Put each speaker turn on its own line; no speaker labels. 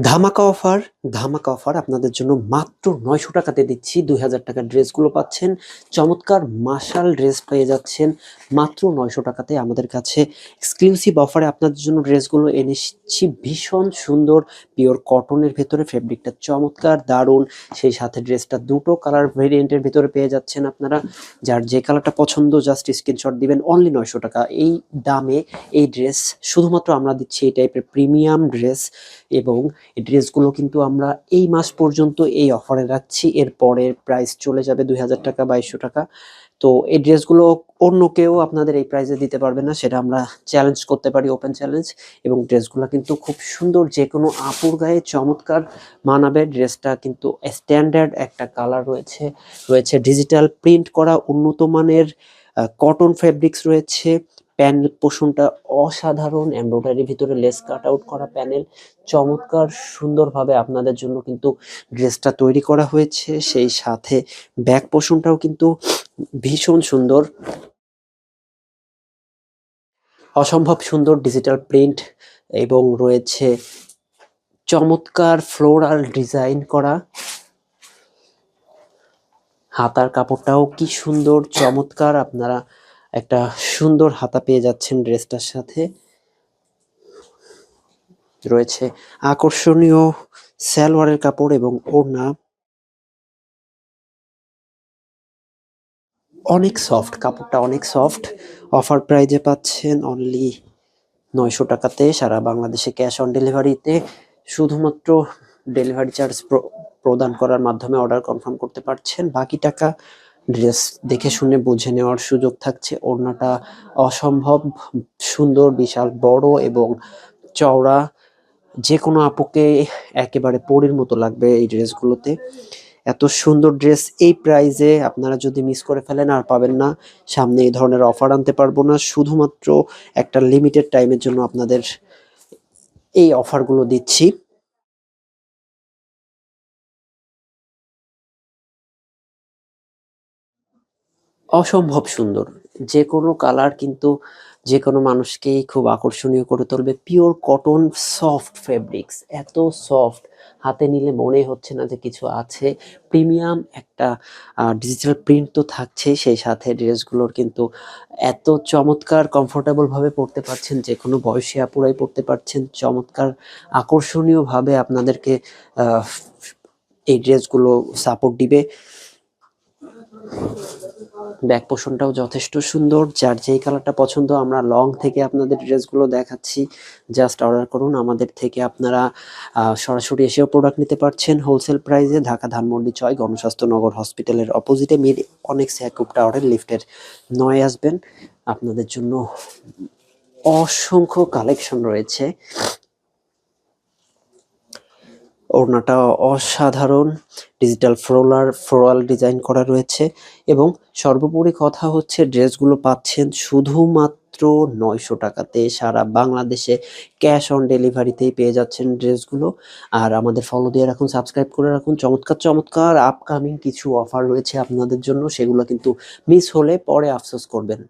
ধামাকা অফার ধামাকা অফার আপনাদের জন্য মাত্র নয়শো টাকাতে দিচ্ছি। দুই হাজার টাকার ড্রেসগুলো পাচ্ছেন। চমৎকার মাশাল ড্রেস পেয়ে যাচ্ছেন। মাত্র নয়শো টাকাতে আমাদের কাছে এক্সক্লুসিভ অফারে আপনাদের জন্য ড্রেসগুলো এনেছি ভীষণ সুন্দর পিওর কটনের ভেতরে ফেব্রিকটা চমৎকার, দারুণ। সেই সাথে ড্রেসটা দুটো কালার ভেরিয়েন্টের ভেতরে পেয়ে যাচ্ছেন আপনারা। যার যে কালারটা পছন্দ জাস্ট স্ক্রিনশট দিবেন অনলি নয়শো টাকা। এই দামে এই ড্রেস শুধুমাত্র আমরা দিচ্ছি এই টাইপের প্রিমিয়াম ড্রেস এবং এই ড্রেসগুলো কিন্তু আমরা এই মাস পর্যন্ত এই অফারে রাখছি। এর পরের প্রাইস চলে যাবে দুই হাজার টাকা বাইশশো টাকা। তো এই ড্রেসগুলো অন্য কেউ আপনাদের এই প্রাইসে দিতে পারবে না, সেটা আমরা চ্যালেঞ্জ করতে পারি ওপেন চ্যালেঞ্জ এবং ড্রেসগুলো কিন্তু খুব সুন্দর যে কোনো আপুর গায়ে চমৎকার মানাবে। ড্রেসটা কিন্তু স্ট্যান্ডার্ড একটা কালার রয়েছে রয়েছে ডিজিটাল প্রিন্ট করা, উন্নত মানের কটন ফেব্রিক্স রয়েছে। প্যানেল পোষণটা অসাধারণ এমব্রয়ডারি ভিতরে লেস কাট আউট করা প্যানেল। চমৎকার, সুন্দরভাবে আপনাদের জন্য কিন্তু ড্রেসটা তৈরি করা হয়েছে। সেই সাথে ব্যাক পোষণটাও কিন্তু ভীষণ সুন্দর। অসম্ভব সুন্দর ডিজিটাল প্রিন্ট এবং রয়েছে চমৎকার ফ্লোরাল ডিজাইন করা। হাতার কাপড়টাও কি সুন্দর, চমৎকার। আপনারা একটা সুন্দর হাতা পেয়ে যাচ্ছেন ড্রেসটার সাথে। রয়েছে আকর্ষণীয় সালোয়ারের কাপড় এবং ওড়না। অনেক সফট, কাপড়টা অনেক সফট। অফার প্রাইজে পাচ্ছেন অনলি নয়শো টাকাতে সারা বাংলাদেশে ক্যাশ অন ডেলিভারিতে। শুধুমাত্র ডেলিভারি চার্জ প্রদান করার মাধ্যমে অর্ডার কনফার্ম করতে পারছেন। বাকি টাকা ড্রেস দেখে শুনে বুঝে নেওয়ার সুযোগ থাকছে। ওড়নাটা অসম্ভব সুন্দর, বিশাল, বড় এবং চওড়া। যে কোনো আপুকে একেবারে পরির মতো লাগবে এই ড্রেসগুলোতে। এত সুন্দর ড্রেস এই প্রাইজে আপনারা যদি মিস করে ফেলেন, আর পাবেন না। সামনে এই ধরনের অফার আনতে পারব না। শুধুমাত্র একটা লিমিটেড টাইমের জন্য আপনাদের এই অফারগুলো দিচ্ছি। অসম্ভব সুন্দর। যে কোনো কালার কিন্তু যে কোনো মানুষকেই খুব আকর্ষণীয় করে তুলবে। পিওর কটন সফট ফেব্রিক্স এত সফট হাতে নিলে মনে হচ্ছে না যে কিছু আছে। প্রিমিয়াম একটা ডিজিটাল প্রিন্ট তো থাকছে। সেই সাথে ড্রেসগুলোর কিন্তু এত চমৎকার কমফোর্টেবলভাবে পড়তে পারছেন। যে কোনো বয়সী আপুরাই পড়তে পারছেন। চমৎকার আকর্ষণীয়ভাবে আপনাদেরকে এই ড্রেসগুলো সাপোর্ট দিবে। ব্যাক পোষণটাও যথেষ্ট সুন্দর, যার যেই কালারটা পছন্দ, আমরা লং থেকে আপনাদের ড্রেসগুলো দেখাচ্ছি। জাস্ট অর্ডার করুন, আমাদের থেকে আপনারা সরাসরি এসেও প্রোডাক্ট নিতে পারছেন হোলসেল প্রাইসে ঢাকা ধানমন্ডি ছয় গণস্বাস্থ্য নগর হসপিটালের অপোজিটে মিড অনেক স্যাকুপ টাওয়ারের লিফটের নয় আসবেন। আপনাদের জন্য অসংখ্য কালেকশন রয়েছে। ওড়নাটা অসাধারণ ডিজিটাল ফ্রোলার ফ্লোরাল ডিজাইন করা রয়েছে এবং সর্বোপরি কথা হচ্ছে ড্রেসগুলো পাচ্ছেন শুধুমাত্র নয়শো টাকাতে। সারা বাংলাদেশে ক্যাশ অন ডেলিভারিতেই পেয়ে যাচ্ছেন ড্রেসগুলো। আর আমাদের ফলো দিয়ে রাখুন সাবস্ক্রাইব করে রাখুন। চমৎকার চমৎকার আপকামিং কিছু অফার রয়েছে আপনাদের জন্য, সেগুলো কিন্তু মিস হলে পরে আফসোস করবেন।